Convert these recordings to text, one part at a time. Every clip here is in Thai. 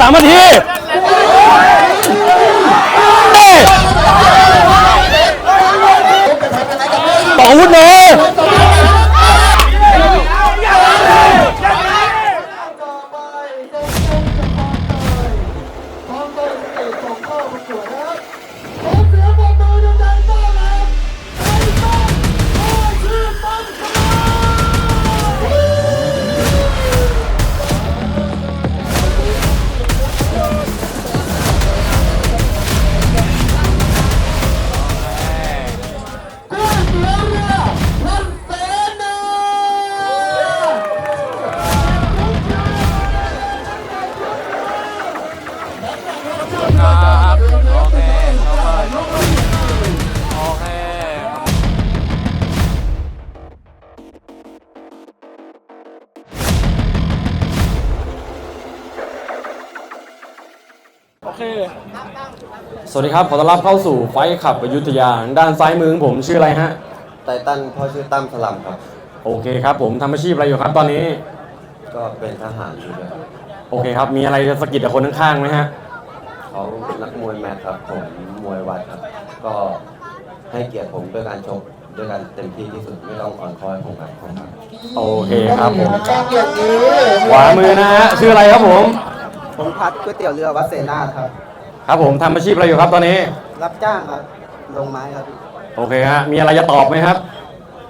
สามนาทีเอ้ต่ออาวุธเลย โอเคสวัสดีครับ ขอต้อนรับเข้าสู่ไฟขับอยุธยา ด้านซ้ายมือของผมชื่ออะไรฮะไตตันพ่อชื่อตั้มสลัมครับ โอเคครับผมทำอาชีพอะไรอยู่ครับตอนนี้ ก็เป็นทหารอยู่ด้วยโอเคครับ มีอะไรจะสะกิดกับคนข้างๆไหมฮะ เขานักมวยแมทครับผมมวยวัดครับ ก็ให้เกียรติผมด้วยการชกด้วยกันเต็มที่ที่สุดไม่ต้องอ่อนคอยผมครับผมครับ โอเคครับผมจ้างอย่างนี้ ขวามือนะฮะ ชื่ออะไรครับผม ผมพัดก๋วยเตี๋ยวเรือวัดเสนาครับ ครับผมทำอาชีพอะไรอยู่ครับตอนนี้ รับจ้างครับลงไม้ครับโอเคฮะมีอะไรจะตอบไหมครับ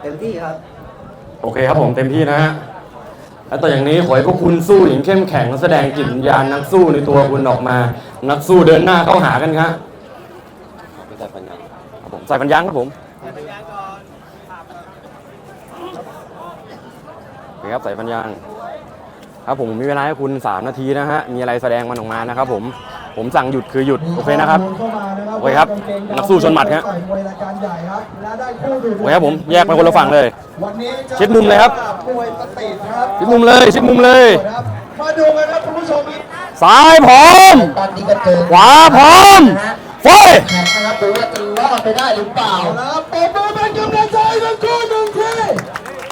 เต็มที่ครับ โอเคครับผมเต็มที่นะฮะและต่ออย่างนี้ขอให้พวกคุณสู้อย่างเข้มแข็งแสดงจิตวิญญาณนักสู้ในตัวคุณออกมา นักสู้เดินหน้าเข้าหากันครับไม่ใช่ปัญญาครับผมใส่ปัญญางครับผมโอเคครับใส่ปัญญาง ครับผมมีเวลาให้คุณ 3 นาทีนะฮะ มีอะไรแสดงมันออกมานะครับผม ผมสั่งหยุดคือหยุด โอเคนะครับ โอเคครับ นักสู้ชนหมัดครับต่อยมวยรายการใหญ่ครับและได้คู่ดุโอเคครับผม แยกไปคนละฝั่งเลยวันนี้จะชิดมุมเลยครับมวยสตรีทครับ ชิดมุมเลย ชิดมุมเลยครับมาดูกันครับคุณผู้ชมอีกซ้ายพร้อมตอนนี้ก็เจอขวาพร้อมไฟแข่งนะครับดูว่าจะรอดไปได้หรือเปล่านะครับปรบมือเป็นกำลังใจทั้งคู่หนึ่งที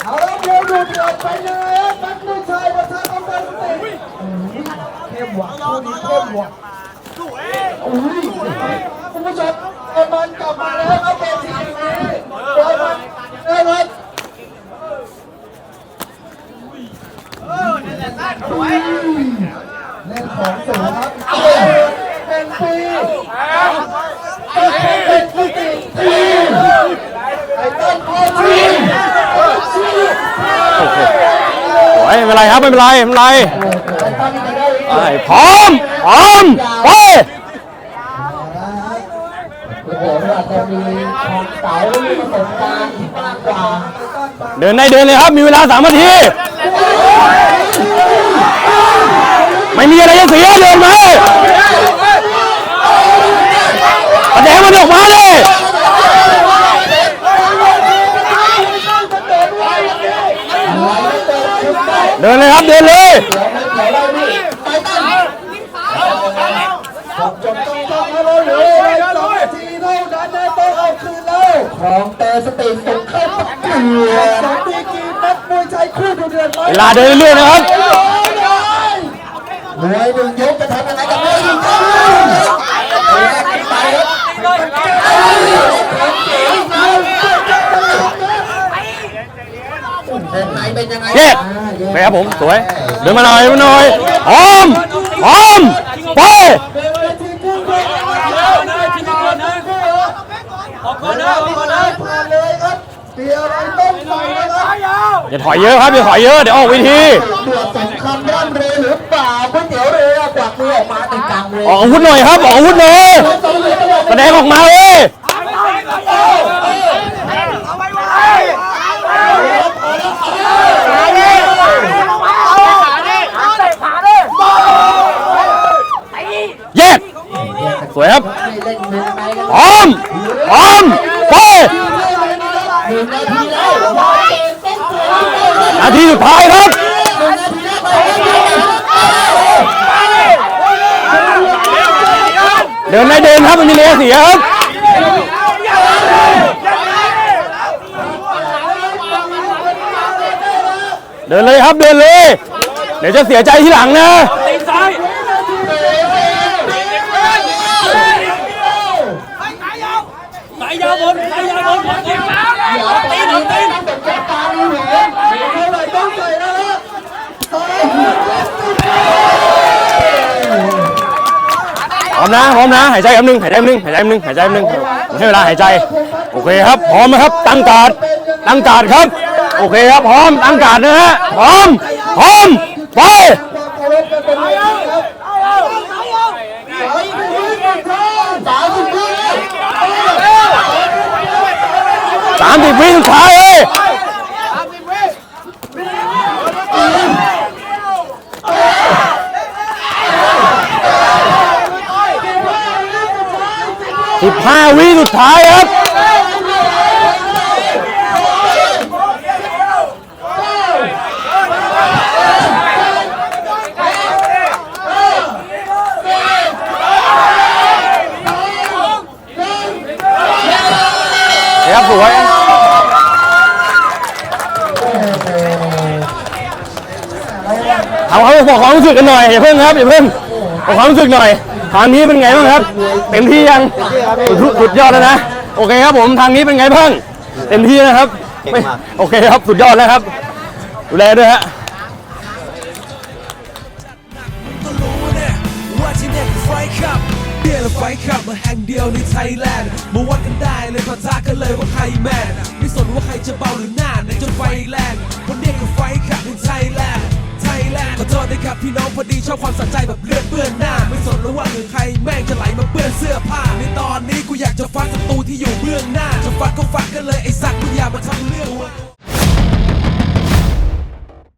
เอาละมวยดูเดือดไปเลย คู่นี้เข้มหวังอุ้ยคุณผู้ชมเอมันกลับมาแล้วครับเวทีนี้เอมันเอมันเล่นของสูงครับเป็นปีเป็นปีทีไอ้ต้นโคชีโอเคโอ้ยไม่เป็นไรครับไม่เป็นไรไม่เป็นไรไอ้ต้นจะ ไปพร้อมพร้อมไปโอ้โหอาจจะมีความเก๋ามีประสบการณ์มากกว่าเดินได้เดินเลยครับมีเวลาสามนาที ไม่มีอะไรจะเสียเดินมาแสดงมันออกมาเลยเดินเลยครับเดินเลย จบต้องต้องแล้วเหลืออะไรสองนาทีเท่านั้นนะต้องเอาคืนแล้วของเตสติส่งเข้าประกวดสองดีกรีนักมวยชายคู่ดุเดือดเวลาเดินเรื่อยๆนะครับมวยหนึ่งยกจะทำอะไรกับมวยหนึ่งยก ในเป็นยังไงเย็ดไปครับผมสวย เดินมาหน่อยมาหน่อยพร้อมพร้อมไปเป็นเวทีคู่แข่งออกมานะออกมานะผ่านเลยครับเตียอะไรต้องใส่นะครับอย่าถอยเยอะครับอย่าถอยเยอะเดี๋ยวออกเวทีเดือดสงครามย่ำเรือหรือเปล่าก๋วยเตี๋ยวเรือกวักมือออกมาติดกลางเรือออกอาวุธหน่อยครับออกอาวุธหน่อยแสดงออกมาเลยแยก สวยครับ เล่นหนึ่งไปกัน พร้อมพร้อมไปนึ่นาทีแล้วนาทีสุดท้ายครับเดินได้เดินครับมันมีเลียเสียครับเดินเลยครับเดินเลย เดี๋ยวจะเสียใจที่หลังนะ บนใครยาบนตีนตีนตีนจัตาหัวเท่าต้อพร้อมนะพร้อมนะหายใจแป๊บนึ่งหายใจแป๊บนึ่งหายใจแป๊บนึ่งหายใจแป๊บนึ่งให้เวลาหายใจ โอเคครับ พร้อมไหมครับ ตั้งการตั้งการครับ โอเคครับ พร้อม ตั้งการนะฮะ พร้อม พร้อม ไปามสิบวิสุดท้ายเฮ้ยสิบห้าวิสุดท้ายครับ ครับสวย เอาครับบอกความรู้สึกกันหน่อยอย่าเพิ่งครับอย่าเพิ่งบอกความรู้สึกหน่อย ทางนี้เป็นไงบ้างครับ เต็มที่ยังสุดสุดยอดแล้วนะ โอเคครับผมทางนี้เป็นไงบ้าง เต็มที่นะครับไม่โอเคครับสุดยอดแล้วครับ ดูแลด้วยฮะก็รู้ เนี่ยว่าที่เนี่ยคือไฟขับเดียร์และไฟขับมาแห่งเดียวในไทยแลนด์มาวัดกันได้เลยปะทะกันเลยว่าใครแมนไม่สนว่าใครจะเบาหรือหน้าในจนไฟแรงคนเนี้ยคือไฟขับในไทยแลนด์ไทยแลนด์ขอโทษนะครับพี่น้องพอดีชอบความสะใจแบบเลือดเปื้อนหน้า ไม่สนแล้วว่าหรือใครแม่งจะไหลมาเปื้อนเสื้อผ้า ในตอนนี้กูอยากจะฟัดศัตรูที่อยู่เบื้องหน้า จะฟัดก็ฟัดกันเลยไอ้สัตว์มึงอย่ามาทำเรื่องวะ